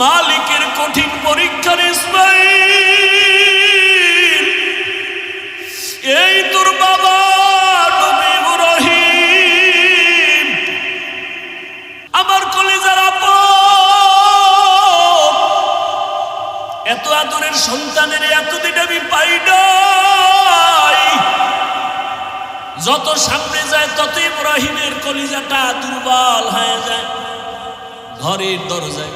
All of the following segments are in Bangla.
মালিকের কঠিন পরীক্ষার ইসমাইল। এই তোর বাবা নবী ইব্রাহিম। আমার কলেজার আপন। এত আদরের সন্তানের এতদিন আমি পাই নাই। যত সামনে যায় তত ইব্রাহিমের কলিজাটা দুর্বল হয়ে যায়। ঘরের দরজায়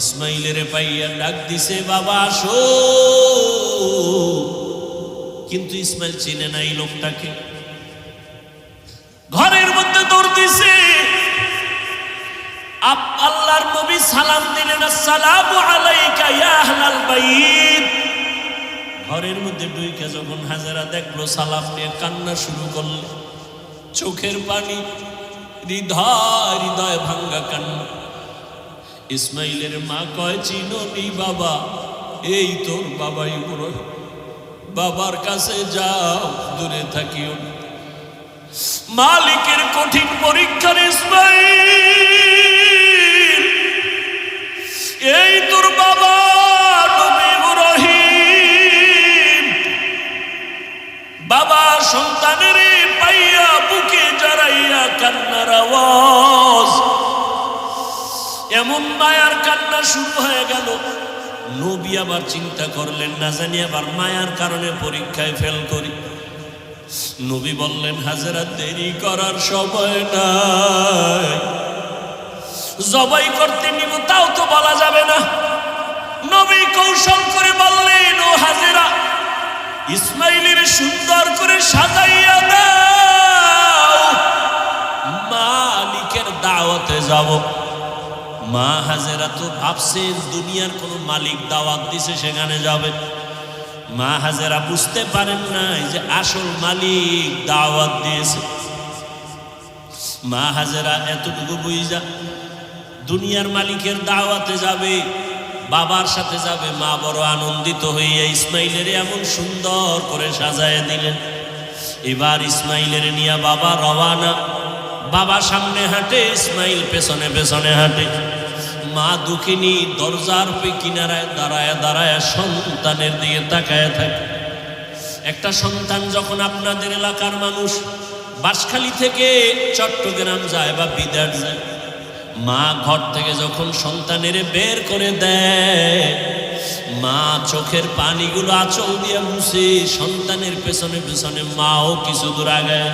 ইসমাইলের পাইয়া ডাক দিছে, বাবা, আসো। কিন্তু ইসমাইল চিনে নাই লোকটাকে। ঘরের মধ্যে দৌড় দিছে। আল্লাহর নবী সালাম দিলেন, আসসালামু আলাইকা ইয়া আহলাল বাইত। ঘরের মধ্যে ডুইকে যখন হাজারা দেখল, সালাম নিয়ে কান্না শুরু করলে। চোখের পানি হৃদয় হৃদয় ভাঙ্গা কান্না। ইসমাইলের মা কয়, চিনি বাবা? এই তোর বাবাই বড়। বাবার কাছে যাও, দূরে থাকিও মালিকের কঠিন পরীক্ষার ইসমাইল, এই তোর বাবা বাবা সন্তানের পাইয়া বুকে জড়াইয়া কান্নার আওয়াজ এমন মায়ার কান্না শুরু হয়ে গেল। নবী আবার চিন্তা করলেন, না জানি আবার মায়ার কারণে পরীক্ষায় ফেল করি। নবী বললেন, হাজারা, দেরি করার সময় নাই। জবাই করতে নিব, তাও তো বলা যাবে না। নবী কৌশল করে বললেন, ও হাজেরা, ইসমাইলের সুন্দর করে সাজাইয়া দাও। মালিকের দাওয়াতে যাব। মা হাজেরা তো ভাবছে দুনিয়ার কোনো মালিক দাওয়াত দিছে, সেখানে যাবে। মা হাজেরা বুঝতে পারেন নাই যে আসল মালিক দাওয়াত দিয়েছে। মা হাজেরা এতটুকু বুঝা, দুনিয়ার মালিকের দাওয়াতে যাবে, বাবার সাথে যাবে, মা বড় আনন্দিত হইয়া ইসমাইলের এমন সুন্দর করে সাজায় দিলেন। এবার ইসমাইলের নিয়ে বাবা রওয়ানা, বাবা সামনে হাঁটে, ইসমাইল পেছনে পেছনে হাঁটে। মা দুঃখিনী দরজার পে কিনারায় দাঁড়ায় দাঁড়ায় সন্তানের দিকে তাকায় থাকে একটা সন্তান যখন আপনাদের এলাকার মানুষ বাঁশখালী থেকে চট্টগ্রাম যায় বা বিদার যায়, মা ঘর থেকে যখন সন্তানের বের করে দেয়, মা চোখের পানিগুলো আঁচল দিয়ে মুছে সন্তানের পেছনে পেছনে মাও কিছু দূর আগায়।